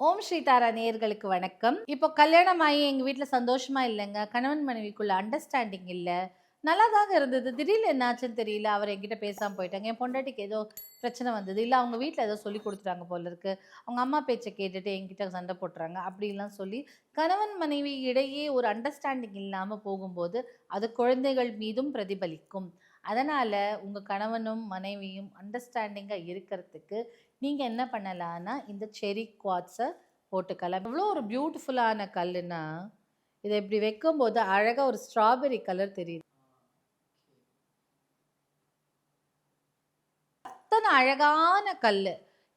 ஓம் ஸ்ரீ தாரா நேயர்களுக்கு வணக்கம். இப்போ கல்யாணம் ஆகி எங்கள் வீட்டில் சந்தோஷமாக இல்லைங்க. கணவன் மனைவிக்குள்ள அண்டர்ஸ்டாண்டிங் இல்லை. நல்லா தாங்க இருந்தது. திடீர்னு என்னாச்சுன்னு தெரியல. அவர் என்கிட்ட பேசாமல் போயிட்டாங்க. என் பொண்டாட்டிக்கு ஏதோ பிரச்சனை வந்தது. இல்லை அவங்க வீட்டில் ஏதோ சொல்லி கொடுத்துட்டாங்க போல இருக்கு. அவங்க அம்மா பேச்சை கேட்டுட்டு என்கிட்ட சண்டை போட்டுறாங்க. அப்படிலாம் சொல்லி கணவன் மனைவி இடையே ஒரு அண்டர்ஸ்டாண்டிங் இல்லாமல் போகும்போது அது குழந்தைகள் மீதும் பிரதிபலிக்கும். அதனால் உங்கள் கணவனும் மனைவியும் அண்டர்ஸ்டாண்டிங்காக இருக்கிறதுக்கு நீங்கள் என்ன பண்ணலான்னா இந்த செரி குவாட்ஸை போட்டுக்கலாம் இவ்வளோ ஒரு பியூட்டிஃபுல்லான கல்லுனா இதை இப்படி வைக்கும்போது அழகாக ஒரு ஸ்ட்ராபெரி கலர் தெரியுது. அத்தனை அழகான கல்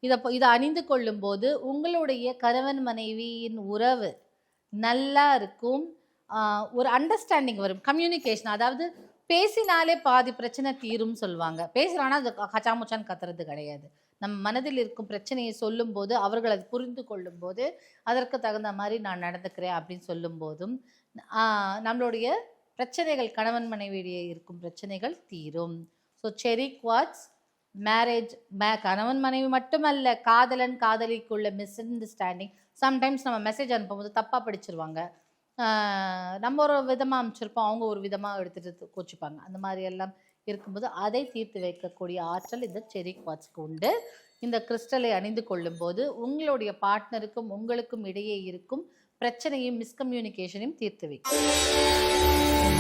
இதை இதை அணிந்து கொள்ளும்போது உங்களுடைய கணவன் மனைவியின் உறவு நல்லா இருக்கும். ஒரு அண்டர்ஸ்டாண்டிங் வரும். கம்யூனிகேஷன் அதாவது பேசினாலே பாதி பிரச்சனை தீரும் சொல்லுவாங்க. பேசுகிறான்னா அது கச்சாமுச்சான்னு கத்துறது கிடையாது. நம் மனதில் இருக்கும் பிரச்சனையை சொல்லும்போது அவர்கள் அது புரிந்து கொள்ளும்போது அதற்கு தகுந்த மாதிரி நான் நடந்துக்கிறேன் அப்படின்னு சொல்லும்போதும் நம்மளுடைய பிரச்சனைகள் கணவன் மனைவியிடையே இருக்கும் பிரச்சனைகள் தீரும். ஸோ செரி குவாட்ஸ் மேரேஜ் மே கணவன் மனைவி மட்டுமல்ல காதலன் காதலிக்குள்ள மிஸ் அண்டர்ஸ்டாண்டிங் சம்டைம்ஸ் நம்ம மெசேஜ் அனுப்பும்போது தப்பாக படிச்சிருவாங்க. நம்ம ஒரு விதமாக அமைச்சிருப்போம். அவங்க ஒரு விதமாக எடுத்துகிட்டு கோச்சிப்பாங்க. அந்த மாதிரி எல்லாம் இருக்கும்போது அதை தீர்த்து வைக்கக்கூடிய ஆற்றல் இந்த செரி குவாட்ஸ்க்கு உண்டு. இந்த கிறிஸ்டலை அணிந்து கொள்ளும்போது உங்களுடைய பார்ட்னருக்கும் உங்களுக்கும் இடையே இருக்கும் பிரச்சனையும் மிஸ்கம்யூனிகேஷனையும் தீர்த்து வைக்கும்.